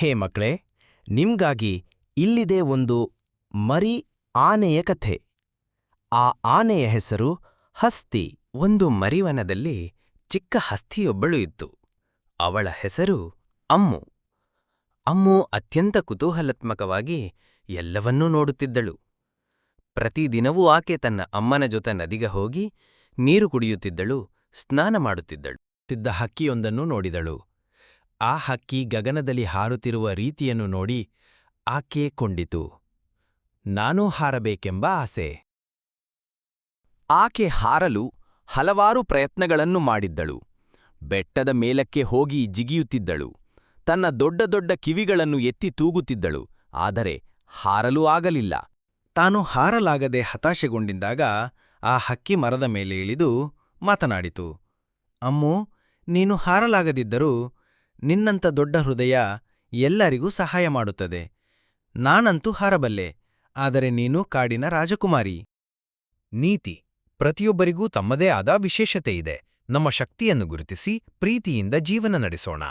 ಹೇ ಮಕ್ಕಳೇ ನಿಮ್ಗಾಗಿ ಇಲ್ಲಿದೆ ಒಂದು ಮರಿ ಆನೆಯ ಕಥೆ. ಆ ಆನೆಯ ಹೆಸರು ಹಸ್ತಿ. ಒಂದು ಮರಿವನದಲ್ಲಿ ಚಿಕ್ಕ ಹಸ್ತಿಯೊಬ್ಬಳು ಇತ್ತು. ಅವಳ ಹೆಸರು ಅಮ್ಮು. ಅಮ್ಮು ಅತ್ಯಂತ ಕುತೂಹಲಾತ್ಮಕವಾಗಿ ಎಲ್ಲವನ್ನೂ ನೋಡುತ್ತಿದ್ದಳು. ಪ್ರತಿದಿನವೂ ಆಕೆ ತನ್ನ ಅಮ್ಮನ ಜೊತೆ ನದಿಗೆ ಹೋಗಿ ನೀರು ಕುಡಿಯುತ್ತಿದ್ದಳು ಸ್ನಾನ ಮಾಡುತ್ತಿದ್ದಳು. ತಿದ್ದ ಹಕ್ಕಿಯೊಂದನ್ನು ನೋಡಿದಳು. ಆ ಹಕ್ಕಿ ಗಗನದಲ್ಲಿ ಹಾರುತ್ತಿರುವ ರೀತಿಯನ್ನು ನೋಡಿ ಆಕೆ ಕೊಂಡಿತು. ನಾನೂ ಹಾರಬೇಕೆಂಬ ಆಸೆ. ಆಕೆ ಹಾರಲು ಹಲವಾರು ಪ್ರಯತ್ನಗಳನ್ನು ಮಾಡಿದ್ದಳು. ಬೆಟ್ಟದ ಮೇಲಕ್ಕೆ ಹೋಗಿ ಜಿಗಿಯುತ್ತಿದ್ದಳು. ತನ್ನ ದೊಡ್ಡ ದೊಡ್ಡ ಕಿವಿಗಳನ್ನು ಎತ್ತಿ ತೂಗುತ್ತಿದ್ದಳು. ಆದರೆ ಹಾರಲು ಆಗಲಿಲ್ಲ. ತಾನು ಹಾರಲಾಗದೆ ಹತಾಶೆಗೊಂಡಿದ್ದಾಗ ಆ ಹಕ್ಕಿ ಮರದ ಮೇಲೆ ಇಳಿದು ಮಾತನಾಡಿತು. ಅಮ್ಮು, ನೀನು ಹಾರಲಾಗದಿದ್ದರೂ ನಿನ್ನಂಥ ದೊಡ್ಡ ಹೃದಯ ಎಲ್ಲರಿಗೂ ಸಹಾಯ ಮಾಡುತ್ತದೆ. ನಾನಂತೂ ಹಾರಬಲ್ಲೆ, ಆದರೆ ನೀನು ಕಾಡಿನ ರಾಜಕುಮಾರಿ. ನೀತಿ, ಪ್ರತಿಯೊಬ್ಬರಿಗೂ ತಮ್ಮದೇ ಆದ ವಿಶೇಷತೆ ಇದೆ ನಮ್ಮ ಶಕ್ತಿಯನ್ನು ಗುರುತಿಸಿ, ಪ್ರೀತಿಯಿಂದ ಜೀವನ ನಡೆಸೋಣ.